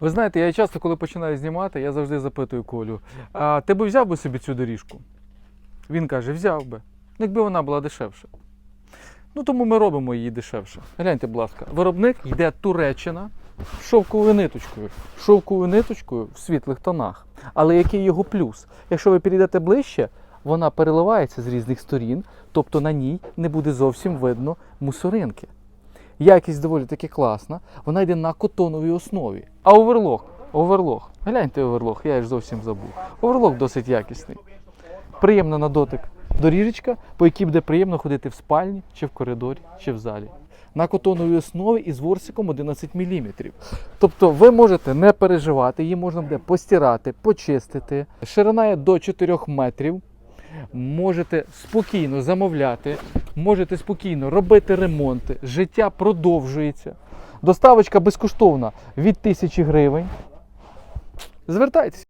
Ви знаєте, я часто, коли починаю знімати, я завжди запитую Колю, а ти би взяв би собі цю доріжку? Він каже, взяв би. Якби вона була дешевша. Ну тому ми робимо її дешевше. Гляньте, будь ласка, виробник йде Туреччина шовковою ниточкою. Шовковою ниточкою в світлих тонах. Але який його плюс? Якщо ви підійдете ближче, вона переливається з різних сторін, тобто на ній не буде зовсім видно мусоринки. Якість доволі таки класна. Вона йде на котоновій основі. А оверлок, оверлок. Гляньте оверлок, я ж зовсім забув. Оверлок досить якісний. Приємна на дотик доріжечка, по якій буде приємно ходити в спальні, чи в коридорі, чи в залі. На котоновій основі із ворсиком 11 мм. Тобто ви можете не переживати, її можна буде постирати, почистити. Ширина є до 4 метрів. Можете спокійно замовляти, можете спокійно робити ремонти. Життя продовжується. Доставочка безкоштовна від 1000 гривень. Звертайтеся.